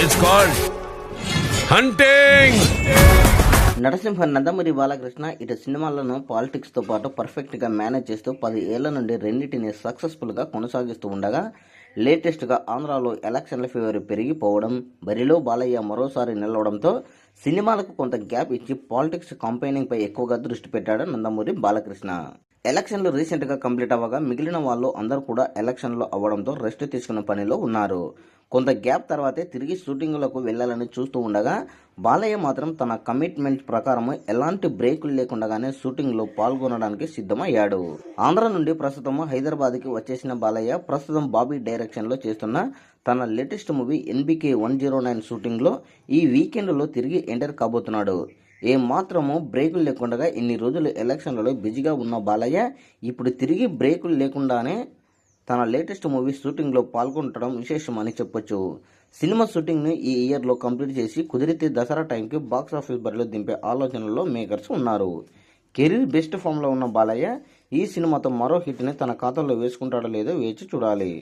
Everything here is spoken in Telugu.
It's called hunting Narasimha Nandamuri Balakrishna ఇటు సినిమాలను పాలిటిక్స్తో పాటు పర్ఫెక్ట్గా మేనేజ్ చేస్తూ పది ఏళ్ళ నుండి రెండింటిని సక్సెస్ఫుల్గా కొనసాగిస్తూ ఉండగా లేటెస్ట్గా ఆంధ్రాలో ఎలక్షన్ల ఫీవర్ పెరిగిపోవడం బరిలో బాలయ్య మరోసారి నిలవడంతో సినిమాలకు కొంత గ్యాప్ ఇచ్చి పాలిటిక్స్ కంపెయినింగ్ పై ఎక్కువగా దృష్టి పెట్టాడు నందమూరి బాలకృష్ణ. ఎలక్షన్లు రీసెంట్గా కంప్లీట్ అవ్వగా మిగిలిన వాళ్ళు అందరూ కూడా ఎలక్షన్లు అవ్వడంతో రెస్ట్ తీసుకున్న పనిలో ఉన్నారు. కొంత గ్యాప్ తర్వాతే తిరిగి షూటింగ్లకు వెళ్ళాలని చూస్తూ ఉండగా బాలయ్య మాత్రం తన కమిట్మెంట్ ప్రకారం ఎలాంటి బ్రేకులు లేకుండానే షూటింగ్లో పాల్గొనడానికి సిద్ధమయ్యాడు. ఆంధ్ర నుండి ప్రస్తుతం హైదరాబాద్కి వచ్చేసిన బాలయ్య ప్రస్తుతం బాబీ డైరెక్షన్లో చేస్తున్న తన latest movie NBK one zero nine షూటింగ్లో ఈ వీకెండ్లో తిరిగి ఎంటర్ కాబోతున్నాడు. ఏ మాత్రము బ్రేకులు లేకుండా ఇన్ని రోజులు ఎలక్షన్లలో బిజీగా ఉన్న బాలయ్య ఇప్పుడు తిరిగి బ్రేకులు లేకుండానే తన లేటెస్ట్ మూవీ షూటింగ్లో పాల్గొనడం విశేషమని చెప్పొచ్చు. సినిమా షూటింగ్ను ఈ ఇయర్లో కంప్లీట్ చేసి కుదిరితే దసరా టైంకి బాక్స్ ఆఫీస్ బరిలో దింపే ఆలోచనలో మేకర్స్ ఉన్నారు. కెరీర్ బెస్ట్ ఫామ్లో ఉన్న బాలయ్య ఈ సినిమాతో మరో హిట్ని తన ఖాతాలో వేసుకుంటాడో లేదో వేచి చూడాలి.